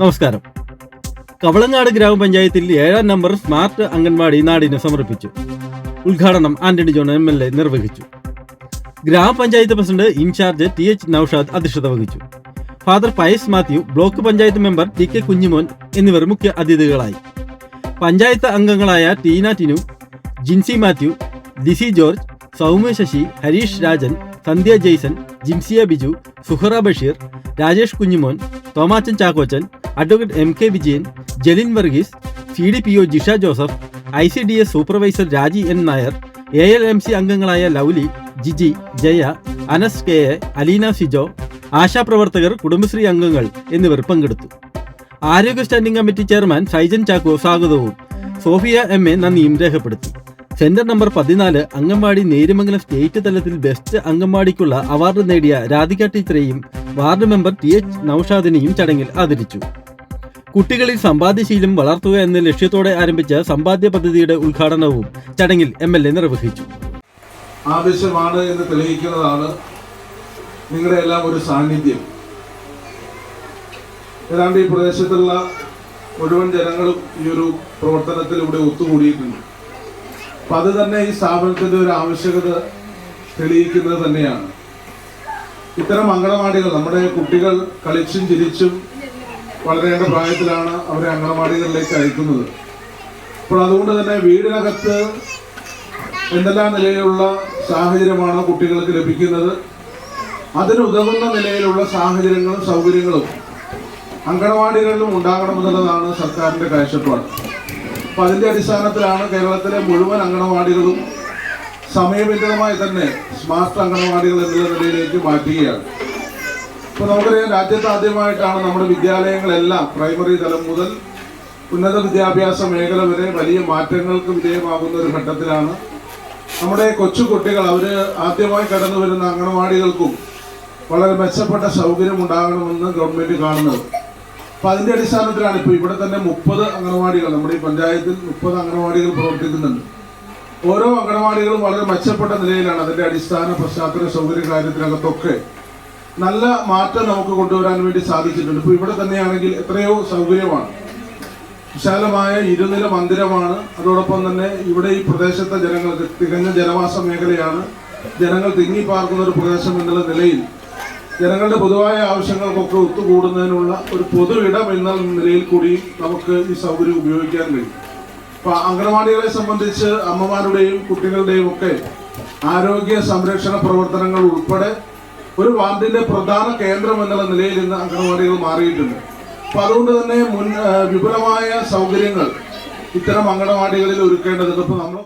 നമസ്കാരം. കവളങ്ങാട് ഗ്രാമപഞ്ചായത്തിൽ ഏഴാം നമ്പർ സ്മാർട്ട് അംഗൻവാടി നാടിന് സമർപ്പിച്ചു. ഉദ്ഘാടനം Antony John M L A നിർവഹിച്ചു. ഗ്രാമപഞ്ചായത്ത് president in charge T H Noushad അധ്യക്ഷത വഹിച്ചു. Father Pius Mathew block panchayat member T K Kunjimon എന്നിവർ മുഖ്യ അതിഥികളായി. പഞ്ചായത്ത് അംഗങ്ങളായ Teena Tinu Jincy Mathew Lizy George Soumya Sasi Harish Rajan Sandhya Jaison Jimsiya Biju Suhara Basheer Rajesh Kunjimon Thomachan Chackochan advocate M K Vijayan Jalin Varghese C D P O Jisha Joseph I C D S supervisor Raji N Nair A L M C അംഗങ്ങളായ Lovely Jiji Jaya Anas K A Aleena Sijo ആശാപ്രവർത്തകർ കുടുംബശ്രീ അംഗങ്ങൾ എന്നിവർ പങ്കെടുത്തു. ആരോഗ്യ standing committee chairman Saijan Chacko സ്വാഗതവും. Sophia M A നന്ദിയും രേഖപ്പെടുത്തി. Centre number പതിനാല് അംഗൻവാടി നേരുമംഗലം സ്റ്റേറ്റ് തലത്തിൽ ബെസ്റ്റ് അംഗൻവാടിക്കുള്ള അവാർഡ് നേടിയ രാധിക ടീച്ചറെയും വാർഡ് മെമ്പർ ടി എച്ച് നൌഷാദിനെയും ചടങ്ങിൽ ആദരിച്ചു. കുട്ടികളിൽ സമ്പാദ്യശീലം വളർത്തുക എന്ന ലക്ഷ്യത്തോടെ ആരംഭിച്ച സമ്പാദ്യ പദ്ധതിയുടെ ഉദ്ഘാടനവും ചടങ്ങിൽ എം എൽ എ നിർവഹിച്ചു. ആവശ്യമാണ് എന്ന് തെളിയിക്കുന്നതാണ് നിങ്ങളുടെ എല്ലാം ഒരു സാന്നിധ്യം. ഏതാണ്ട് ഈ പ്രദേശത്തുള്ള മുഴുവൻ ജനങ്ങളും ഈ ഒരു പ്രവർത്തനത്തിലൂടെ ഒത്തുകൂടിയിട്ടുണ്ട്. അപ്പൊ അത് തന്നെ ഈ സ്ഥാപനത്തിന്റെ ഒരു ആവശ്യകത തെളിയിക്കുന്നത് തന്നെയാണ്. ഇത്തരം അങ്കണവാടികൾ നമ്മുടെ കുട്ടികൾ കളിച്ചും ചിരിച്ചും വളരേണ്ട പ്രായത്തിലാണ് അവരെ അംഗനവാടികളിലേക്ക് അയക്കുന്നത്. അപ്പോൾ അതുകൊണ്ട് തന്നെ വീടിനകത്ത് എന്തെല്ലാം നിലയിലുള്ള സാഹചര്യമാണ് കുട്ടികൾക്ക് ലഭിക്കുന്നത്. അതിനുതകുന്ന നിലയിലുള്ള സാഹചര്യങ്ങളും സൗകര്യങ്ങളും അങ്കണവാടികളിലും ഉണ്ടാകണമെന്നുള്ളതാണ് സർക്കാരിന്റെ കാഴ്ചപ്പാട്. അപ്പം അതിന്റെ അടിസ്ഥാനത്തിലാണ് കേരളത്തിലെ മുഴുവൻ അങ്കണവാടികളും സമയബന്ധിതമായി തന്നെ സ്മാർട്ട് അങ്കണവാടികൾ എന്നുള്ള നിലയിലേക്ക് മാറ്റുകയാണ്. ഇപ്പൊ നമുക്കറിയാം രാജ്യത്ത് ആദ്യമായിട്ടാണ് നമ്മുടെ വിദ്യാലയങ്ങളെല്ലാം പ്രൈമറി തലം മുതൽ ഉന്നത വിദ്യാഭ്യാസ മേഖല വരെ വലിയ മാറ്റങ്ങൾക്ക് വിധേയമാകുന്ന ഒരു ഘട്ടത്തിലാണ്. നമ്മുടെ കൊച്ചു കുട്ടികൾ അവർ ആദ്യമായി കടന്നു വരുന്ന അംഗനവാടികൾക്കും വളരെ മെച്ചപ്പെട്ട സൗകര്യം ഉണ്ടാകണമെന്ന് ഗവൺമെന്റ് കാണുന്നത്. അപ്പൊ അതിന്റെ അടിസ്ഥാനത്തിലാണ് ഇപ്പൊ ഇവിടെ തന്നെ മുപ്പത് അംഗനവാടികൾ നമ്മുടെ ഈ പഞ്ചായത്തിൽ മുപ്പത് അംഗനവാടികൾ പ്രവർത്തിക്കുന്നുണ്ട്. ഓരോ അംഗനവാടികളും വളരെ മെച്ചപ്പെട്ട നിലയിലാണ് അതിന്റെ അടിസ്ഥാന പശ്ചാത്തല സൗകര്യ കാര്യത്തിനകത്തൊക്കെ നല്ല മാറ്റം നമുക്ക് കൊണ്ടുവരാൻ വേണ്ടി സാധിച്ചിട്ടുണ്ട്. ഇപ്പൊ ഇവിടെ തന്നെയാണെങ്കിൽ എത്രയോ സൗകര്യമാണ്. വിശാലമായ ഇരുനില മന്ദിരമാണ്. അതോടൊപ്പം തന്നെ ഇവിടെ ഈ പ്രദേശത്തെ ജനങ്ങൾക്ക് തികഞ്ഞ ജനവാസ മേഖലയാണ്. ജനങ്ങൾ തിങ്ങിപ്പാർക്കുന്ന ഒരു പ്രദേശം എന്നുള്ള നിലയിൽ ജനങ്ങളുടെ പൊതുവായ ആവശ്യങ്ങൾക്കൊക്കെ ഒത്തുകൂടുന്നതിനുള്ള ഒരു പൊതു ഇടം എന്ന നിലയിൽ കൂടി നമുക്ക് ഈ സൗകര്യം ഉപയോഗിക്കാൻ കഴിയും. അപ്പൊ അംഗനവാടികളെ സംബന്ധിച്ച് അമ്മമാരുടെയും കുട്ടികളുടെയും ഒക്കെ ആരോഗ്യ സംരക്ഷണ പ്രവർത്തനങ്ങൾ ഉൾപ്പെടെ ഒരു വാർഡിന്റെ പ്രധാന കേന്ദ്രം എന്നുള്ള നിലയിൽ ഇന്ന് അംഗനവാടികൾ മാറിയിട്ടുണ്ട്. അപ്പൊ അതുകൊണ്ട് തന്നെ മുൻ വിപുലമായ സൗകര്യങ്ങൾ ഇത്തരം അംഗനവാടികളിൽ ഒരുക്കേണ്ടതുണ്ട്. ഇപ്പൊ നമ്മൾ